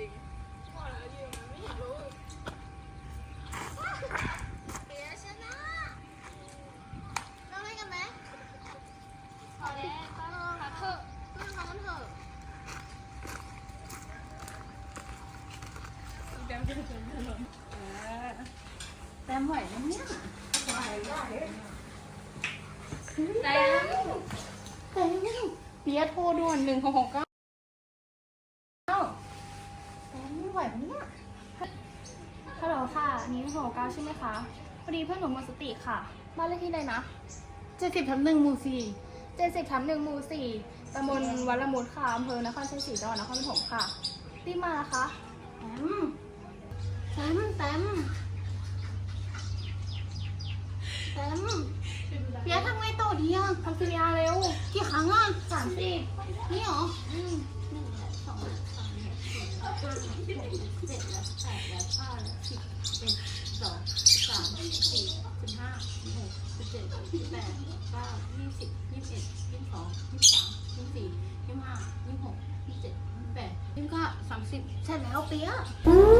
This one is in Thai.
ริงๆว่าแล้วยืมมันไม่อยากรู้เปียชนะเราเล่นกันไหมขอแล้วก็รอค่ะเถอะเล่นน้องเถอะแต้มไหวไหมเนี่ยแต้มแต้มเปียโทรด่วนหนึ่งหกหกเก้าแต้ม ไม่ไหวไหมเนี่ยฮัลโหลค่ะอันนี้หกเก้าใช่ไหมคะพอดีเพื่อนหนูหมดสติค่ะบ้านเลขที่ใดนะเจ็ดสิบทับหนึ่งหมู่สี่เจ็ดสิบทับหนึ่งหมู่สี่ตำบลวัดละมุดค่ะอำเภอนครชัยศรีจังหวัดนครปฐมค่ะรีบมานะคะแต้มแต้มแต้มแต้มเปียกทำไงต่อดีอะทำสิริยาเร็ว กี่ครั้งอะสามสิบนี่เหรอ เจ็ดและแปดและเก้าและสิบเอ็ดสองสามสี่สิบห้าสิบหกสิบเจ็ดสิบแปดเก้ายี่สิบยี่สิบเอ็ดยี่สิบสองยี่สิบสามยี่สิบสี่ยี่สิบห้ายี่สิบหกยี่สิบเจ็ดยี่สิบแปดยี่สิบเก้าสามสิบใช่แล้วเปียกอืม